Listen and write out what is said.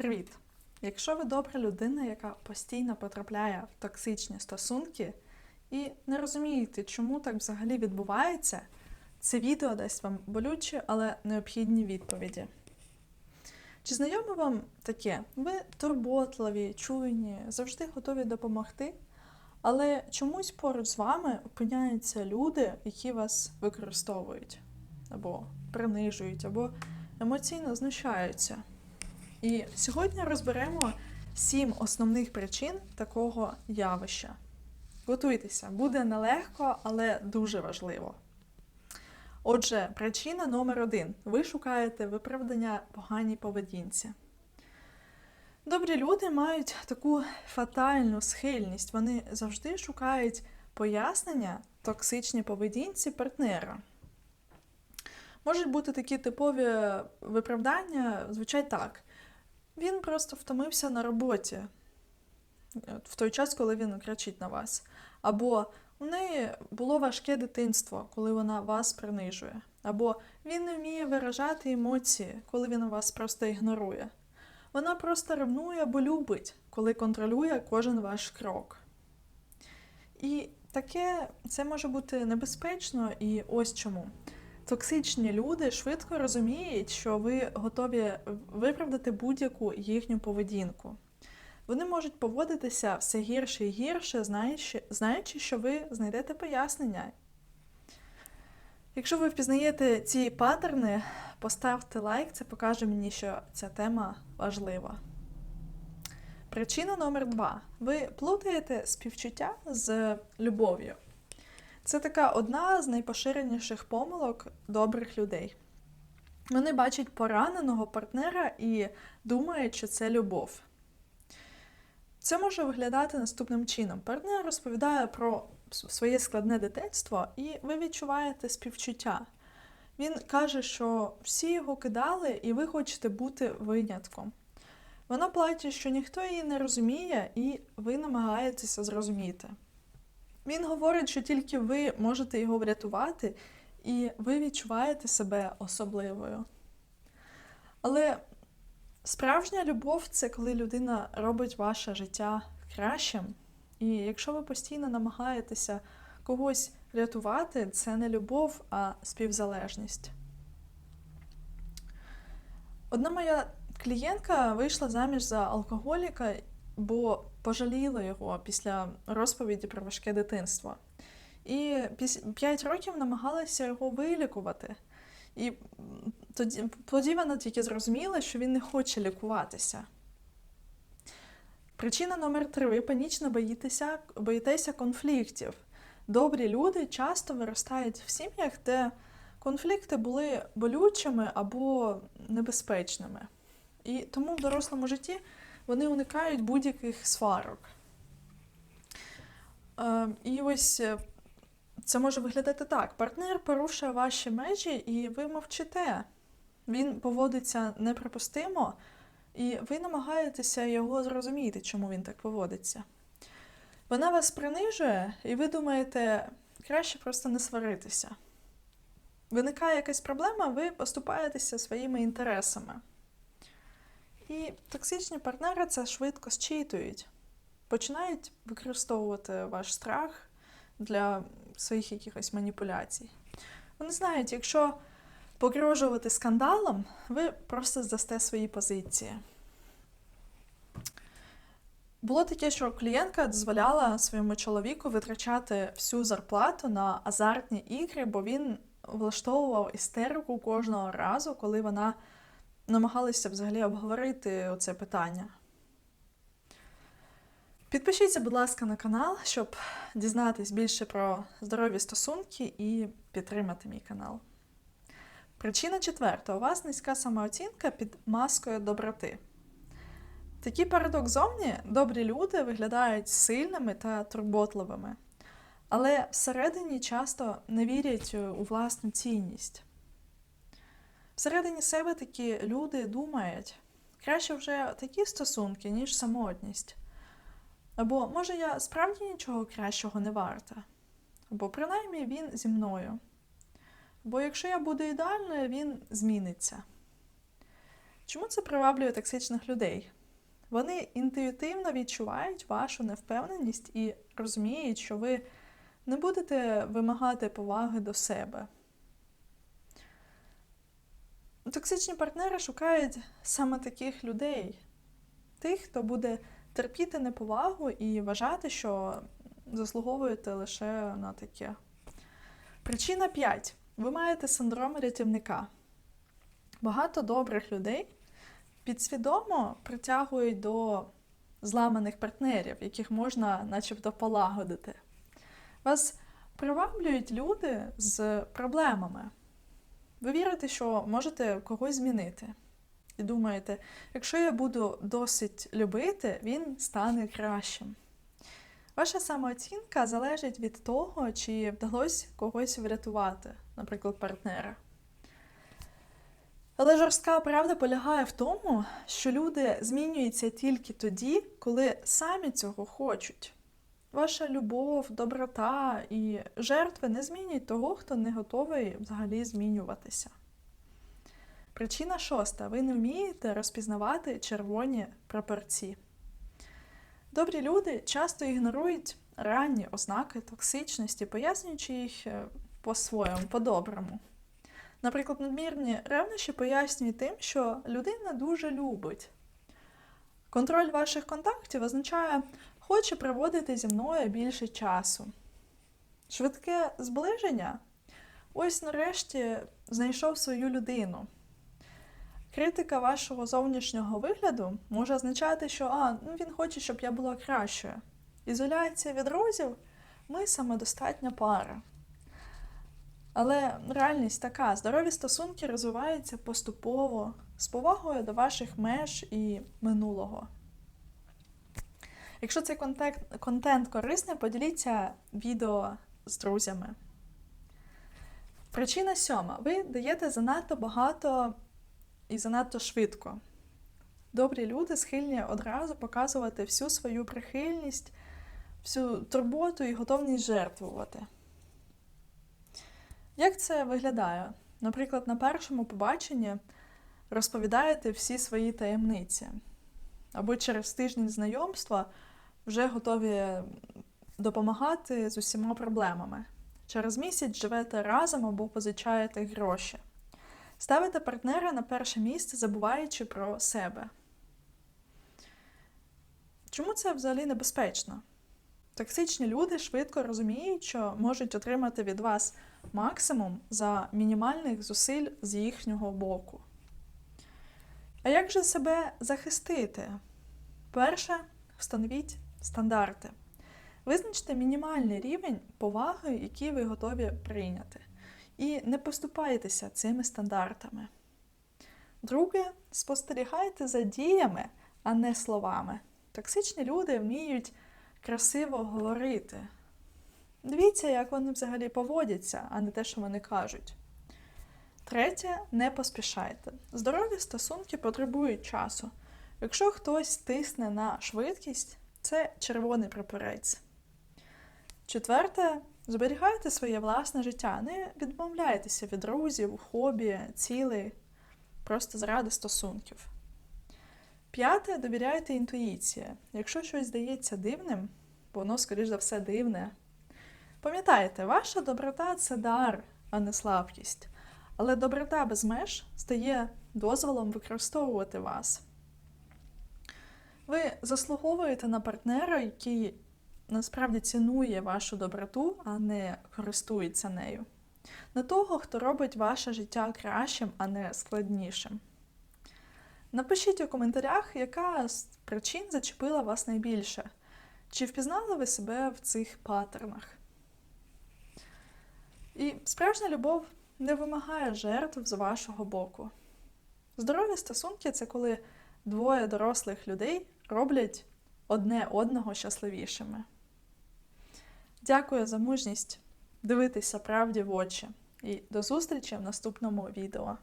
Привіт! Якщо ви добра людина, яка постійно потрапляє в токсичні стосунки і не розумієте, чому так взагалі відбувається, це відео дасть вам болючі, але необхідні відповіді. Чи знайоме вам таке? Ви турботливі, чуйні, завжди готові допомогти, але чомусь поруч з вами опиняються люди, які вас використовують, або принижують, або емоційно знущаються. І сьогодні розберемо сім основних причин такого явища. Готуйтеся, буде нелегко, але дуже важливо. Отже, причина номер один. Ви шукаєте виправдання поганій поведінці. Добрі люди мають таку фатальну схильність. Вони завжди шукають пояснення токсичній поведінці партнера. Можуть бути такі типові виправдання, звучать так. Він просто втомився на роботі в той час, коли він кричить на вас. Або у неї було важке дитинство, коли вона вас принижує. Або він не вміє виражати емоції, коли він вас просто ігнорує. Вона просто ревнує або любить, коли контролює кожен ваш крок. І таке це може бути небезпечно, і ось чому. Токсичні люди швидко розуміють, що ви готові виправдати будь-яку їхню поведінку. Вони можуть поводитися все гірше і гірше, знаючи, що ви знайдете пояснення. Якщо ви впізнаєте ці паттерни, поставте лайк, це покаже мені, що ця тема важлива. Причина номер два. Ви плутаєте співчуття з любов'ю. Це така одна з найпоширеніших помилок добрих людей. Вони бачать пораненого партнера і думають, що це любов. Це може виглядати наступним чином. Партнер розповідає про своє складне дитинство, і ви відчуваєте співчуття. Він каже, що всі його кидали, і ви хочете бути винятком. Вона плаче, що ніхто її не розуміє, і ви намагаєтеся зрозуміти. Він говорить, що тільки ви можете його врятувати, і ви відчуваєте себе особливою. Але справжня любов це коли людина робить ваше життя кращим. І якщо ви постійно намагаєтеся когось рятувати, це не любов, а співзалежність. Одна моя клієнтка вийшла заміж за алкоголіка, бо пожаліла його після розповіді про важке дитинство. І 5 років намагалася його вилікувати. І тоді, тоді вона тільки зрозуміла, що він не хоче лікуватися. Причина номер три: ви панічно боїтеся, боїтеся конфліктів. Добрі люди часто виростають в сім'ях, де конфлікти були болючими або небезпечними. І тому в дорослому житті вони уникають будь-яких сварок. Е, і ось е, це може виглядати так: партнер порушує ваші межі, і ви мовчите. Він поводиться неприпустимо, і ви намагаєтеся його зрозуміти, чому він так поводиться. Вона вас принижує, і ви думаєте, краще просто не сваритися. Виникає якась проблема, ви поступаєтеся своїми інтересами. І токсичні партнери це швидко зчитують, починають використовувати ваш страх для своїх якихось маніпуляцій. Вони знають, якщо погрожувати скандалом, ви просто здасте свої позиції. Було таке, що клієнтка дозволяла своєму чоловіку витрачати всю зарплату на азартні ігри, бо він влаштовував істерику кожного разу, коли вона намагалися взагалі обговорити це питання. Підпишіться, будь ласка, на канал, щоб дізнатись більше про здорові стосунки і підтримати мій канал. Причина четверта: у вас низька самооцінка під маскою доброти. Такий парадокс зовні добрі люди виглядають сильними та турботливими, але всередині часто не вірять у власну цінність. Всередині себе такі люди думають, краще вже такі стосунки, ніж самотність. Або, може, я справді нічого кращого не варта, або принаймні він зі мною. Бо якщо я буду ідеальною, він зміниться. Чому це приваблює токсичних людей? Вони інтуїтивно відчувають вашу невпевненість і розуміють, що ви не будете вимагати поваги до себе. Токсичні партнери шукають саме таких людей, тих, хто буде терпіти неповагу і вважати, що заслуговуєте лише на таке. Причина 5. Ви маєте синдром рятівника. Багато добрих людей підсвідомо притягують до зламаних партнерів, яких можна начебто полагодити. Вас приваблюють люди з проблемами. Ви вірите, що можете когось змінити. І думаєте, якщо я буду досить любити, він стане кращим. Ваша самооцінка залежить від того, чи вдалося когось врятувати, наприклад, партнера. Але жорстка правда полягає в тому, що люди змінюються тільки тоді, коли самі цього хочуть. Ваша любов, доброта і жертви не змінюють того, хто не готовий взагалі змінюватися. Причина шоста. Ви не вмієте розпізнавати червоні прапорці. Добрі люди часто ігнорують ранні ознаки токсичності, пояснюючи їх е, по-своєму, по-доброму. Наприклад, надмірні ревнощі пояснюють тим, що людина дуже любить. Контроль ваших контактів означає, хоче проводити зі мною більше часу. Швидке зближення ось нарешті знайшов свою людину. Критика вашого зовнішнього вигляду може означати, що а, ну, він хоче, щоб я була кращою. Ізоляція від друзів ми самодостатня пара. Але реальність така: здорові стосунки розвиваються поступово, з повагою до ваших меж і минулого. Якщо цей контент, контент корисний, поділіться відео з друзями. Причина сьома. Ви даєте занадто багато і занадто швидко. Добрі люди схильні одразу показувати всю свою прихильність, всю турботу і готовність жертвувати. Як це виглядає? Наприклад, на першому побаченні розповідаєте всі свої таємниці, або через тиждень знайомства вже готові допомагати з усіма проблемами. Через місяць живете разом або позичаєте гроші. Ставите партнера на перше місце, забуваючи про себе. Чому це взагалі небезпечно? Токсичні люди швидко розуміють, що можуть отримати від вас максимум за мінімальних зусиль з їхнього боку. А як же себе захистити? Перше, встановіть стандарти. Визначте мінімальний рівень поваги, який ви готові прийняти. І не поступайтеся цими стандартами. Друге, спостерігайте за діями, а не словами. Токсичні люди вміють красиво говорити. Дивіться, як вони взагалі поводяться, а не те, що вони кажуть. Третє, не поспішайте. Здорові стосунки потребують часу. Якщо хтось тисне на швидкість, це червоний прапорець. Четверте, зберігайте своє власне життя. Не відмовляйтеся від друзів, хобі, цілей, просто заради стосунків. П'яте, довіряйте інтуїції. Якщо щось здається дивним, воно, скоріш за все, дивне. Пам'ятайте, ваша доброта це дар, а не слабкість. Але доброта без меж стає дозволом використовувати вас. Ви заслуговуєте на партнера, який насправді цінує вашу доброту, а не користується нею. На того, хто робить ваше життя кращим, а не складнішим. Напишіть у коментарях, яка з причин зачепила вас найбільше. Чи впізнали ви себе в цих паттернах? І справжня любов не вимагає жертв з вашого боку. Здорові стосунки це коли двоє дорослих людей роблять одне одного щасливішими. Дякую за мужність дивитися правді в очі і до зустрічі в наступному відео.